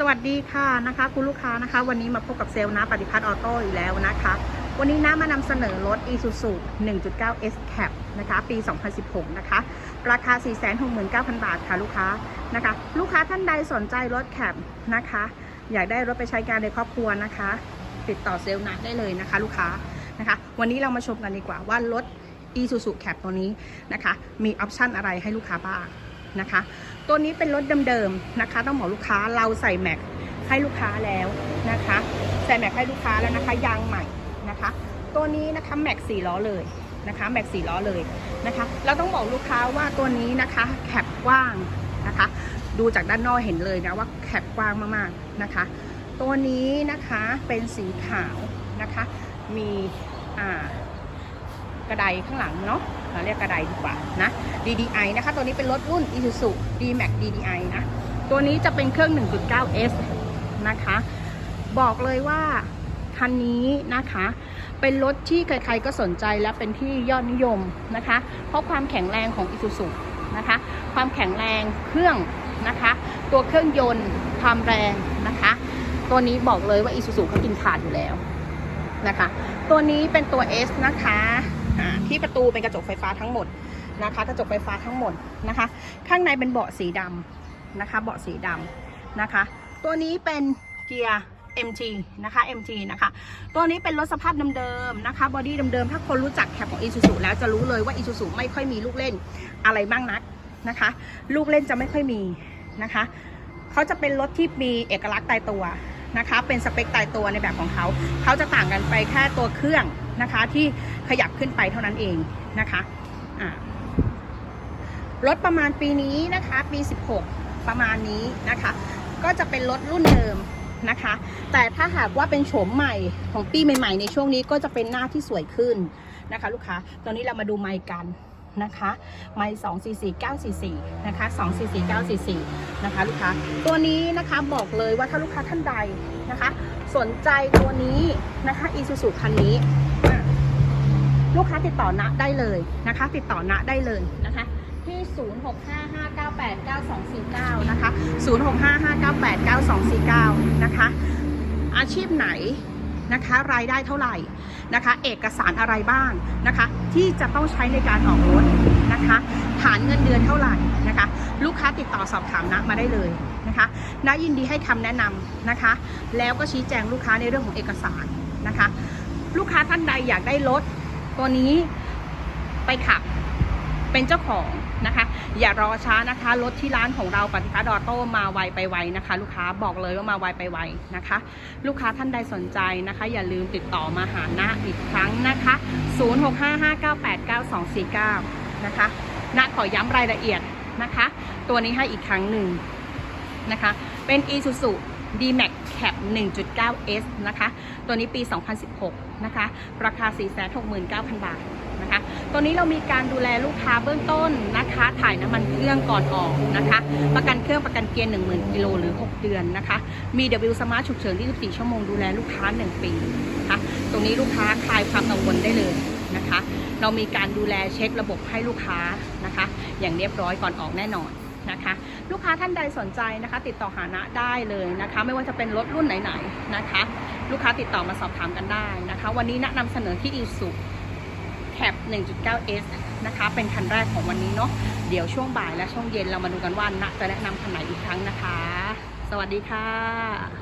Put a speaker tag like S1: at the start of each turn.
S1: สวัสดีค่ะนะคะคุณลูกค้านะคะ วันนี้มาพบกับเซลล์นะปฏิพัฒน์ออโต้อีกแล้วนะคะ วันนี้นะมานำเสนอรถ Isuzu 1.9 S Cap นะคะ ปี 2016 นะคะ ราคา 469,000 บาทค่ะลูกค้านะคะ ลูกค้าท่านใดสนใจรถแคปนะคะ อยากได้รถไปใช้การในครอบครัวนะคะ ติดต่อเซลล์นะได้เลยนะคะ ลูกค้านะคะ วันนี้เรามาชมกันดีกว่าว่ารถ Isuzu Cap ตัวนี้นะคะ มีออปชันอะไรให้ลูกค้าบ้าง นะคะ ตัวนี้เป็นรถเดิมๆนะคะ ต้องบอกลูกค้าเราใส่แม็กให้ลูกค้าแล้วนะคะ ใส่แม็กให้ลูกค้าแล้วนะคะ ยางใหม่นะคะ ตัวนี้นะคะแม็กสี่ล้อเลยนะคะแม็กสี่ล้อเลยนะคะ เราต้องบอกลูกค้าว่าตัวนี้นะคะแคปกว้างนะคะ ดูจากด้านนอกเห็นเลยนะว่าแคปกว้างมากๆนะคะ ตัวนี้นะคะเป็นสีขาวนะคะ มีอ่า กระไดข้างหลังเนาะเราเรียกกระไดดีกว่านะ DDI นะคะ ตัวนี้เป็นรถรุ่น Isuzu D-Max DDI นะ ตัวนี้จะเป็นเครื่อง 1.9S นะคะ บอกเลยว่าคันนี้นะคะเป็นรถที่ใครๆก็สนใจและเป็นที่ยอดนิยมนะคะ เพราะความแข็งแรงของ Isuzu นะคะ ความแข็งแรงเครื่องนะคะ ตัวเครื่องยนต์ความแรงนะคะ ตัวนี้บอกเลยว่า Isuzu เขากินขาดอยู่แล้วนะคะ ตัวนี้เป็นตัว S นะคะ ที่ประตูเป็นกระจกไฟฟ้าทั้งหมดนะคะ กระจกไฟฟ้าทั้งหมดนะคะ ข้างในเป็นเบาะสีดำนะคะ เบาะสีดำนะคะ ตัวนี้เป็นเกียร์ MG นะคะ MG นะคะ ตัวนี้เป็นรถสภาพเดิมๆนะคะ บอดี้เดิมๆ ถ้าคนรู้จักแคปของ Isuzu แล้วจะรู้เลยว่า Isuzu ไม่ค่อยมีลูกเล่นอะไรบ้างนักนะคะ ลูกเล่นจะไม่ค่อยมีนะคะ เขาจะเป็นรถที่มีเอกลักษณ์ตายตัว นะคะ เป็นสเปคตายตัวในแบบของเขา เขาจะต่างกันไปแค่ตัวเครื่องนะคะ ที่ขยับขึ้นไปเท่านั้นเองนะคะรถประมาณปีนี้นะคะ ปี 16 ประมาณนี้นะคะ ก็จะเป็นรถรุ่นเดิมนะคะ แต่ถ้าหากว่าเป็นโฉมใหม่ของปีใหม่ๆ ในช่วงนี้ก็จะเป็นหน้าที่สวยขึ้นนะคะ ลูกค้า ตอนนี้เรามาดูไมค์กัน นะคะไมค์2 4 4 9 4 4นะคะ2 4 4 9 4 4นะคะลูกค้าตัวนี้นะคะบอกเลยว่าถ้าลูกค้าท่านใดนะคะ สนใจตัวนี้นะคะ Isuzu คันนี้ ลูกค้าติดต่อณได้เลยนะคะ ติดต่อณได้เลยนะคะที่ 0655989249 นะคะ 0655989249 นะคะ อาชีพไหน นะคะ รายได้เท่าไหร่นะคะ เอกสารอะไรบ้างนะคะ ที่จะต้องใช้ในการออกรถนะคะ ฐานเงินเดือนเท่าไหร่นะคะ ลูกค้าติดต่อสอบถามนะมาได้เลยนะคะนะยินดีให้คำแนะนำนะคะ แล้วก็ชี้แจงลูกค้าในเรื่องของเอกสารนะคะ ลูกค้าท่านใดอยากได้รถตัวนี้ไปขับเป็นเจ้าของ นะคะ อย่ารอช้านะคะรถที่ร้านของเราปฏิพัฒน์อโต้มาไวไปไวนะคะ ลูกค้าบอกเลยว่ามาไวไปไวนะคะ ลูกค้าท่านใดสนใจนะคะ อย่าลืมติดต่อมาหาหน้าอีกครั้งนะคะ 0655989249 นะคะณขอย้ำรายละเอียดนะคะ ตัวนี้ให้อีกครั้งหนึ่งนะคะ เป็น Isuzu D-Max Cap 1.9S นะคะ ตัวนี้ปี 2016 นะคะ ราคา 469,000 บาท นะคะ ตัวนี้เรามีการดูแลลูกค้าเบื้องต้นนะคะ ถ่ายน้ำมันเครื่องก่อนออกนะคะ ประกันเครื่องประกันเกียร์10,000กิโลหรือ 6 เดือนนะคะ มี W Smart ฉุกเฉิน24 ชั่วโมงดูแลลูกค้า 1 ปีนะคะตรงนี้ลูกค้าคลายความกังวลได้เลยนะคะ เรามีการดูแลเช็คระบบให้ลูกค้านะคะ อย่างเรียบร้อยก่อนออกแน่นอนนะคะลูกค้าท่านใดสนใจนะคะ ติดต่อหานะได้เลยนะคะ ไม่ว่าจะเป็นรถรุ่นไหนๆนะคะ ลูกค้าติดต่อมาสอบถามกันได้นะคะ วันนี้แนะนำเสนอที่ Isuzu แคป 1.9S นะคะ เป็นคันแรกของวันนี้เนาะ เดี๋ยวช่วงบ่ายและช่วงเย็นเรามาดูกันว่านะจะแนะนำคันไหนอีกครั้งนะคะ สวัสดีค่ะ